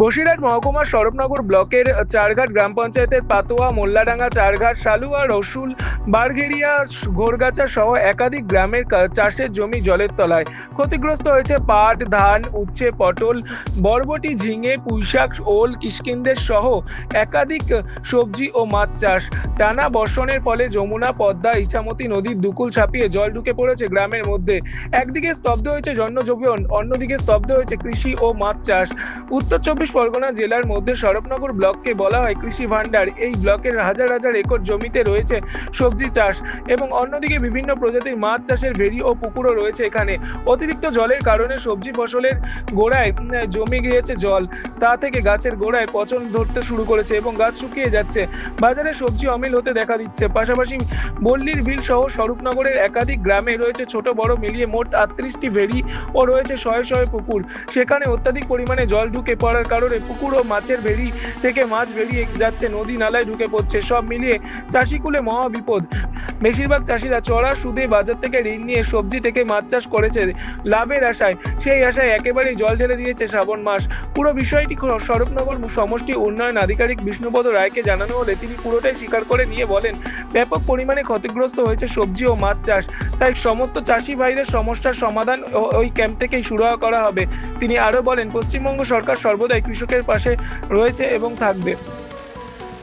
বসিরহাট মহকুমার সরবনগর ব্লকের চারঘাট গ্রাম পঞ্চায়েতের পাতোয়া, মোল্লাডাঙ্গা, চারঘাট সালুয়া রসুল বারঘেরিয়া ঘোরগাছা সহ একাধিক গ্রামের চাষের জমি জলের তলায়। ক্ষতিগ্রস্ত হয়েছে পাট, ধান, উচ্ছে, পটল, বরবটি, ঝিঙে, পুঁইশাক, ওল, কিষ্কিন্দের সহ একাধিক সবজি ও মাছ চাষ। টানা বর্ষণের ফলে যমুনা, পদ্মা, ইছামতি নদীর দুকুল ছাপিয়ে জল ঢুকে পড়েছে গ্রামের মধ্যে। একদিকে স্তব্ধ হয়েছে জনজীবন, অন্যদিকে স্তব্ধ হয়েছে কৃষি ও মাছ চাষ। উত্তর চব্বিশ পরগনা জেলার মধ্যে সরবনগর ব্লককে বলা হয় কৃষি ভাণ্ডার। এই ব্লকের হাজার হাজার একর জমিতে রয়েছে সবজি চাষ এবং অন্যদিকে বিভিন্ন প্রজাতির মাছ চাষের ভেরি ও পুকুরও রয়েছে এখানে। অতিরিক্ত জলের কারণে সবজি ফসলের গোড়ায় জমে গিয়েছে জল। তা থেকে গাছের গোড়ায় পচন ধরতে শুরু করেছে এবং গাছ শুকিয়ে যাচ্ছে। বাজারে সবজি অমিল হতে দেখা দিচ্ছে। পাশাপাশি বল্লির বিল সহ স্বরূপনগরের একাধিক গ্রামে রয়েছে ছোট বড় মিলিয়ে মোট আটত্রিশটি ভেরি ও রয়েছে শয়ে শয়ে পুকুর। সেখানে অত্যাধিক পরিমাণে জল ঢুকে পড়ার কারণে পুকুর ও মাছের ভেড়ি থেকে মাছ বেরিয়ে যাচ্ছে। নদী নালায় ঢুকে পড়ছে। সব মিলিয়ে চাষিকুলে মহা বিপদ। বেশিরভাগ চাষিরা চড়া, সুদে বাজার থেকে ঋণ নিয়ে সবজি থেকে মাছ চাষ করেছে লাভের আশায়। সেই আশায় একেবারেই জল ঢেলে দিয়েছে শ্রাবণ মাস। পুরো বিষয়টি স্বরূপনগর সমষ্টি উন্নয়ন আধিকারিক বিষ্ণুপদ রায়কে জানানো হলে তিনি পুরোটাই স্বীকার করে নিয়ে বলেন, ব্যাপক পরিমাণে ক্ষতিগ্রস্ত হয়েছে সবজি ও মাছ চাষ। তাই সমস্ত চাষি ভাইদের সমস্যার সমাধান ওই ক্যাম্প থেকেই শুরু করা হবে। তিনি আরও বলেন, পশ্চিমবঙ্গ সরকার সর্বদাই কৃষকের পাশে রয়েছে এবং থাকবে।